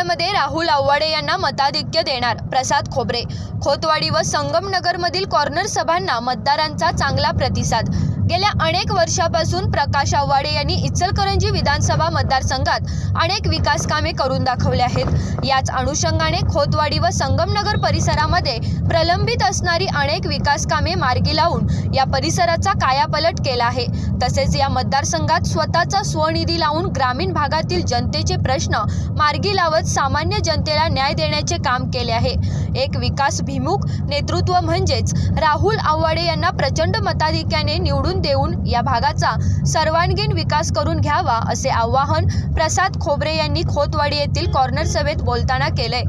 यवतमाळमध्ये राहुल आव्हाडे यांना मताधिक्य देणार प्रसाद खोबरे. खोतवाडी व संगमनगरमधील कॉर्नर सभांना मतदारांचा चांगला प्रतिसाद गेल्या अनेक वर्षापासून प्रकाश आव्हाडे यांनी इचलकरंजी विधानसभा मतदारसंघात अनेक विकास कामे करून दाखवले आहेत. याच अनुषंगाने खोतवाडी व संगमनगर परिसरामध्ये प्रलंबित असणारी अनेक विकास कामे मार्गी लावून या परिसराचा कायापलट केला आहे. तसेच या मतदारसंघात स्वतःचा स्वनिधी लावून ग्रामीण भागातील जनतेचे प्रश्न मार्गी लावत सामान्य जनतेला न्याय देण्याचे काम केले आहे. एक विकास भिमुख नेतृत्व म्हणजेच राहुल आव्हाडे यांना प्रचंड मताधिक्याने निवडून देऊन या भागाचा सर्वांगीण विकास करून घ्यावा असे आवाहन प्रसाद खोबरे यांनी खोतवाडी येथील कॉर्नर सभेत बोलताना केले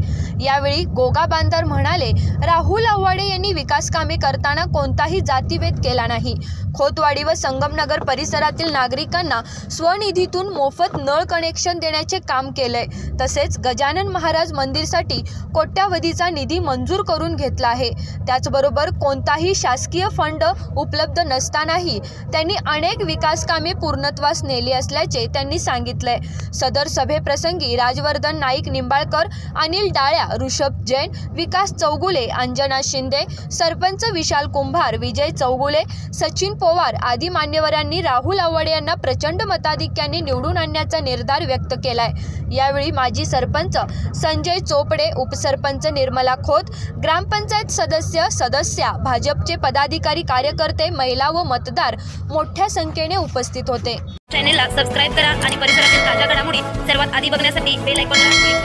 यावेळी गोगा बांदर म्हणाले राहुल आव्हाडे यांनी विकास कामे करताना कोणताही जातीभेद केला नाही. खोतवाडी व संगमनगर परिसरातील नागरिकांना स्वनिधीतून मोफत नळ कनेक्शन देण्याचे काम केलंय. तसेच गजानन महाराज मंदिरसाठी कोट्यावधीचा निधी मंजूर करून घेतला आहे. त्याचबरोबर कोणताही शासकीय फंड उपलब्ध नसतानाही त्यांनी अनेक विकास कामे पूर्णत्वास नेली असल्याचे त्यांनी सांगितले सदर सभेप्रसंगी राजवर्धन नाईक निंबाळकर अनिल डाळ्या ऋषभ जैन विकास चौगुले अंजना शिंदे सरपंच विशाल कुंभार विजय चौगुले सचिन पवार आदी मान्यवरांनी राहुल आवड यांना प्रचंड मताधिक्याने निवडून आणण्याचा निर्धार व्यक्त केलाय. यावेळी माजी सरपंच संजय चोपडे उपसरपंच निर्मला खोत ग्रामपंचायत सदस्य सदस्या भाजपचे पदाधिकारी कार्यकर्ते महिला व मतदार मोठ्या संख्येने उपस्थित होते. चॅनेलला सबस्क्राईब करा आणि परिसरातील ताज्या घडामोडी सर्वात आधी बघण्यासाठी बेल ऐकून